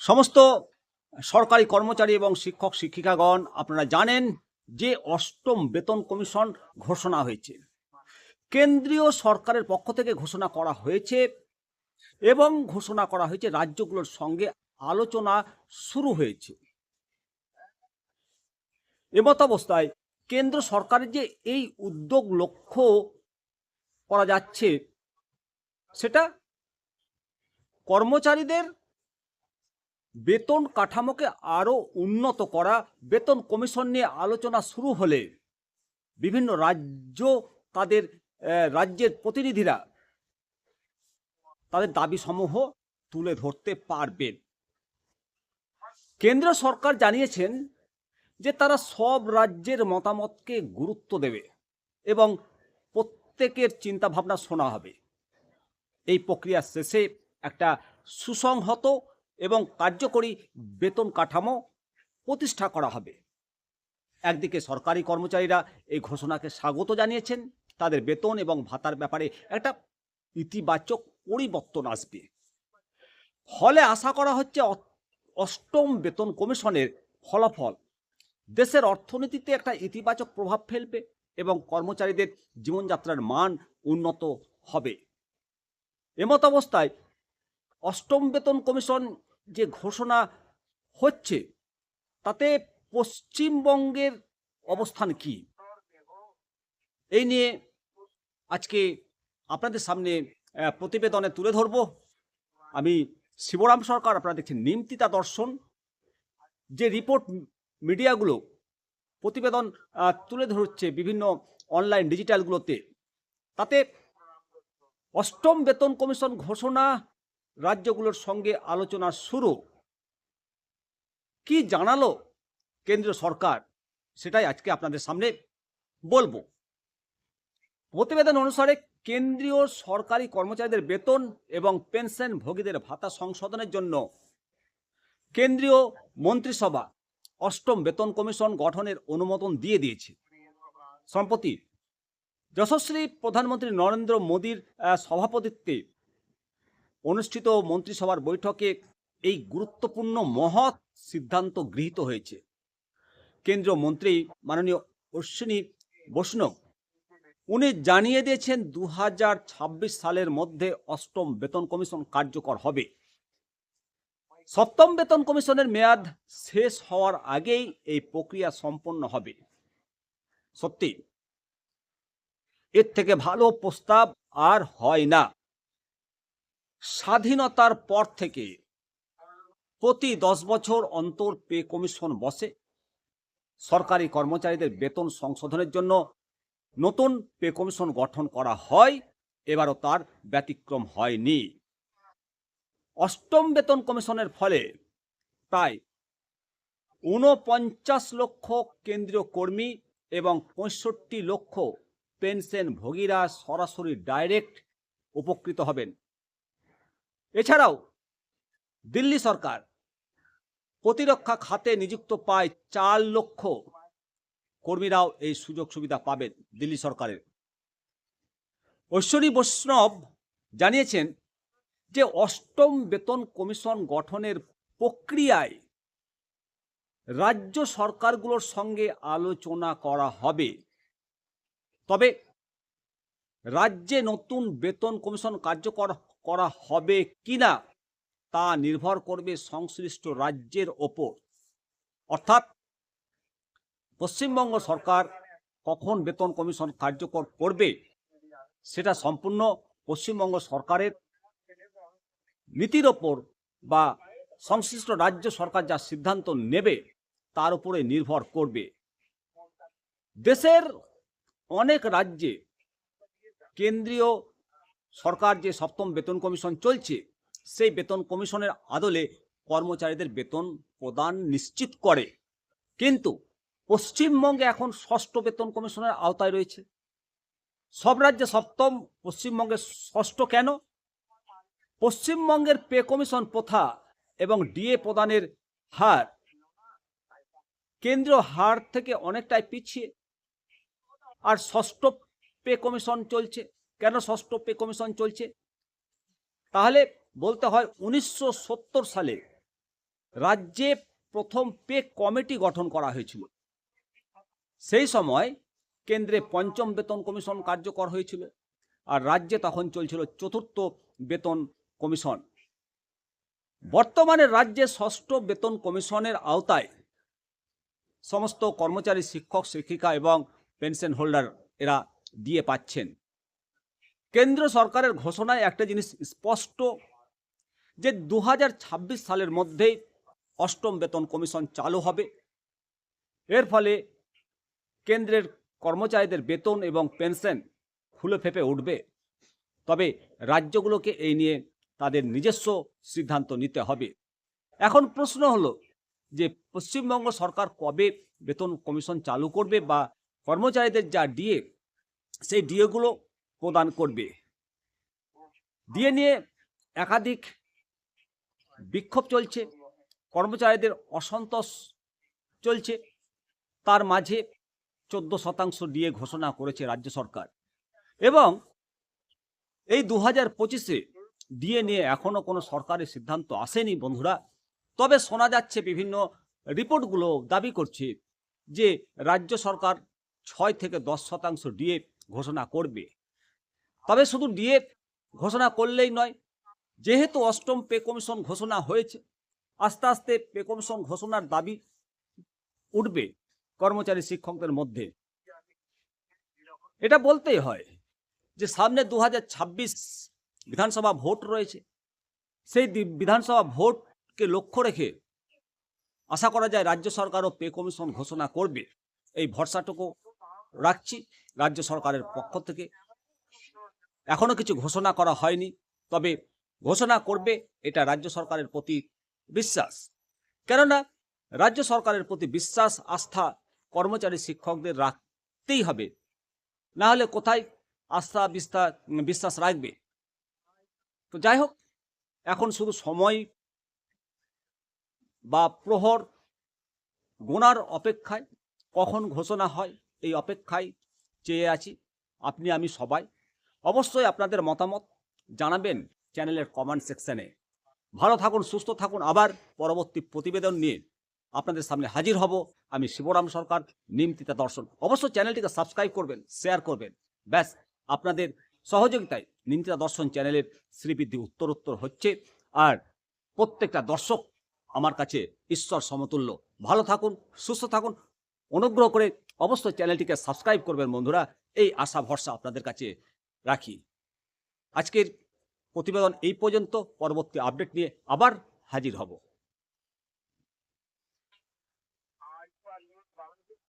সমস্ত সরকারি কর্মচারী এবং শিক্ষক, শিক্ষিকাগণ, আপনারা জানেন যে অষ্টম বেতন কমিশন ঘোষণা হয়েছে। কেন্দ্রীয় সরকারের পক্ষ থেকে ঘোষণা করা হয়েছে এবং ঘোষণা করা হয়েছে, রাজ্যগুলোর সঙ্গে আলোচনা শুরু হয়েছে। এমত অবস্থায় কেন্দ্র সরকারের যে এই উদ্যোগ লক্ষ্য করা যাচ্ছে, সেটা কর্মচারীদের বেতন কাঠামোকে আরও উন্নত করা, বেতন কমিশন নিয়ে আলোচনা শুরু হলে বিভিন্ন রাজ্য তাদের রাজ্যের প্রতিনিধিরা তাদের দাবিসমূহ তুলে ধরতে পারবেন। কেন্দ্র সরকার জানিয়েছেন যে তারা সব রাজ্যের মতামতকে গুরুত্ব দেবে এবং প্রত্যেকের চিন্তাভাবনা শোনা হবে। এই প্রক্রিয়া শেষে একটা সুসংহত এবং কার্যকরী বেতন কাঠামো প্রতিষ্ঠা করা হবে। একদিকে সরকারি কর্মচারীরা এই ঘোষণাকে স্বাগত জানিয়েছেন, তাদের বেতন এবং ভাতার ব্যাপারে একটা ইতিবাচক পরিবর্তন আসবে। ফলে আশা করা হচ্ছে অষ্টম বেতন কমিশনের ফলাফল দেশের অর্থনীতিতে একটা ইতিবাচক প্রভাব ফেলবে এবং কর্মচারীদের জীবনযাত্রার মান উন্নত হবে। এমত অবস্থায় অষ্টম বেতন কমিশন যে ঘোষণা হচ্ছে, তাতে পশ্চিমবঙ্গের অবস্থান কি? এই নিয়ে আজকে আপনাদের সামনে প্রতিবেদনে তুলে ধরব। আমি শিবরাম সরকার, আপনারা দেখছেন নিমতিতা দর্শন। যে রিপোর্ট মিডিয়াগুলো প্রতিবেদন তুলে ধরছে বিভিন্ন অনলাইন ডিজিটালগুলোতে, তাতে অষ্টম বেতন কমিশন ঘোষণা রাজ্যগুলোর সঙ্গে আলোচনা শুরু। কি জানালো কেন্দ্রীয় সরকার? সেটাই আজকে আপনাদের সামনে বলব। প্রতিবেদন অনুসারে কেন্দ্রীয় সরকারি কর্মচারীদের বেতন এবং পেনশন ভোগীদের ভাতা সংশোধনের জন্য কেন্দ্রীয় মন্ত্রিসভা অষ্টম বেতন কমিশন গঠনের অনুমোদন দিয়ে দিয়েছে। সম্প্রতি যশস্বী প্রধানমন্ত্রী নরেন্দ্র মোদীর সভাপতিত্বে অনুষ্ঠিত মন্ত্রিসভার বৈঠকে এই গুরুত্বপূর্ণ মহৎ সিদ্ধান্ত গৃহীত হয়েছে। কেন্দ্রীয় মন্ত্রী মাননীয় অশ্বিনী বৈষ্ণব, উনি জানিয়ে দিয়েছেন দু হাজার ছাব্বিশ সালের মধ্যে অষ্টম বেতন কমিশন কার্যকর হবে। সপ্তম বেতন কমিশনের মেয়াদ শেষ হওয়ার আগেই এই প্রক্রিয়া সম্পন্ন হবে। সত্যি, এর থেকে ভালো প্রস্তাব আর হয় না। স্বাধীনতার পর থেকে প্রতি দশ বছর অন্তর পে কমিশন বসে। সরকারি কর্মচারীদের বেতন সংশোধনের জন্য নতুন পে কমিশন গঠন করা হয়, এবারও তার ব্যতিক্রম হয়নি। অষ্টম বেতন কমিশনের ফলে প্রায় ঊনপঞ্চাশ লক্ষ কেন্দ্রীয় কর্মী এবং পঁয়ষট্টি লক্ষ পেনশন ভোগীরা সরাসরি ডাইরেক্ট উপকৃত হবেন। এছাড়াও দিল্লি সরকার প্রতিরক্ষা খাতে নিযুক্ত প্রায় চার লক্ষ কর্মীরাও এই সুযোগ সুবিধা পাবেন দিল্লি সরকারের। ঐশ্বরী বৈষ্ণব জানিয়েছেন যে অষ্টম বেতন কমিশন গঠনের প্রক্রিয়ায় রাজ্য সরকারগুলোর সঙ্গে আলোচনা করা হবে। তবে রাজ্যে নতুন বেতন কমিশন কার্যকর করা হবে কিনা তা নির্ভর করবে সংশ্লিষ্ট রাজ্যের ওপর। অর্থাৎ পশ্চিমবঙ্গ সরকার কখন বেতন কমিশন কার্যকর করবে সেটা সম্পূর্ণ পশ্চিমবঙ্গ সরকারের নীতির ওপর বা সংশ্লিষ্ট রাজ্য সরকার যা সিদ্ধান্ত নেবে তার উপরে নির্ভর করবে। দেশের অনেক রাজ্যে কেন্দ্রীয় সরকার যে সপ্তম বেতন কমিশন চলছে, সেই বেতন কমিশনের আদলে কর্মচারীদের বেতন প্রদান নিশ্চিত করে। কিন্তু পশ্চিমবঙ্গে এখন ষষ্ঠ বেতন কমিশনের আওতায় রয়েছে। সব রাজ্যে সপ্তম, পশ্চিমবঙ্গে ষষ্ঠ কেন? পশ্চিমবঙ্গের পে কমিশন প্রথা এবং ডিএ প্রদানের হার কেন্দ্রীয় হার থেকে অনেকটাই পিছিয়ে। আর ষষ্ঠ পে কমিশন চলছে। কেন ষষ্ঠ পে কমিশন চলছে? তাহলে বলতে হয় উনিশশো সত্তর সালে রাজ্যে প্রথম পে কমিটি গঠন করা হয়েছিল। সেই সময় কেন্দ্রে পঞ্চম বেতন কমিশন কার্যকর হয়েছিল আর রাজ্যে তখন চলছিল চতুর্থ বেতন কমিশন। বর্তমানে রাজ্যে ষষ্ঠ বেতন কমিশনের আওতায় সমস্ত কর্মচারী শিক্ষক, শিক্ষিকা এবং পেনশন হোল্ডার এরা দিয়ে পাচ্ছেন। কেন্দ্র সরকারের ঘোষণায় একটা জিনিস স্পষ্ট, যে দু হাজার ছাব্বিশ সালের মধ্যেই অষ্টম বেতন কমিশন চালু হবে। এর ফলে কেন্দ্রের কর্মচারীদের বেতন এবং পেনশন খুলে ফেপে উঠবে। তবে রাজ্যগুলোকে এই নিয়ে তাদের নিজস্ব সিদ্ধান্ত নিতে হবে। এখন প্রশ্ন হলো, যে পশ্চিমবঙ্গ সরকার কবে বেতন কমিশন চালু করবে বা কর্মচারীদের যা ডিএ, সেই ডিএগুলো প্রদান করবে। ডিএ নিয়ে একাধিক বিক্ষোভ চলছে, কর্মচারীদের অসন্তোষ চলছে। তার মাঝে চোদ্দ শতাংশ ডিএ ঘোষণা করেছে রাজ্য সরকার। এবং এই দু হাজার পঁচিশে ডিএ নিয়ে এখনও কোনো সরকারি সিদ্ধান্ত আসেনি বন্ধুরা। তবে শোনা যাচ্ছে বিভিন্ন রিপোর্টগুলো দাবি করছে যে রাজ্য সরকার ছয় থেকে দশ শতাংশ ডিএ ঘোষণা করবে। তবে শুধু ডিএ ঘোষণা করলেই নয়, যেহেতু অষ্টম পে কমিশন ঘোষণা হয়েছে, আস্তে আস্তে পে কমিশন ঘোষণার দাবি উঠবে কর্মচারী শিক্ষকদের মধ্যে। এটা বলতেই হয় যে সামনে দু হাজার ছাব্বিশ বিধানসভা ভোট রয়েছে। সেই বিধানসভা ভোটকে লক্ষ্য রেখে আশা করা যায় রাজ্য সরকারও পে কমিশন ঘোষণা করবে। এই ভরসাটুকু রাখছি রাজ্য সরকারের পক্ষ থেকে। এখনও কিছু ঘোষণা করা হয়নি, তবে ঘোষণা করবে এটা রাজ্য সরকারের প্রতি বিশ্বাস। কেননা রাজ্য সরকারের প্রতি বিশ্বাস, আস্থা কর্মচারী শিক্ষকদের রাখতেই হবে। না হলে কোথায় আস্থা বিস্তার বিশ্বাস রাখবে? তো যাই হোক, এখন শুধু সময় বা প্রহর গোনার অপেক্ষায় কখন ঘোষণা হয়, এই অপেক্ষায় চেয়ে আছি। আপনি, আমি সবাই অবশ্যই আপনাদের মতামত জানাবেন চ্যানেলের কমেন্ট সেকশনে ভালো থাকুন, সুস্থ থাকুন। আবার পরবর্তী প্রতিবেদন নিয়ে আপনাদের সামনে হাজির হব আমি শিবরাম সরকার, নিমতিতা দর্শন। অবশ্যই চ্যানেলটিকে সাবস্ক্রাইব করবেন শেয়ার করবেন। ব্যাস, আপনাদের সহযোগিতায় নিমতিতা দর্শন চ্যানেলের শ্রীবৃদ্ধি উত্তরোত্তর হচ্ছে। আর প্রত্যেকটা দর্শক আমার কাছে ঈশ্বর সমতুল্য। ভালো থাকুন, সুস্থ থাকুন। অনুগ্রহ করে অবশ্যই চ্যানেলটিকে সাবস্ক্রাইব করবেন বন্ধুরা। এই আশা, ভরসা আপনাদের কাছে রাখি। আজকের প্রতিবেদন এই পর্যন্ত। পরবর্তী আপডেট নিয়ে আবার হাজির হব।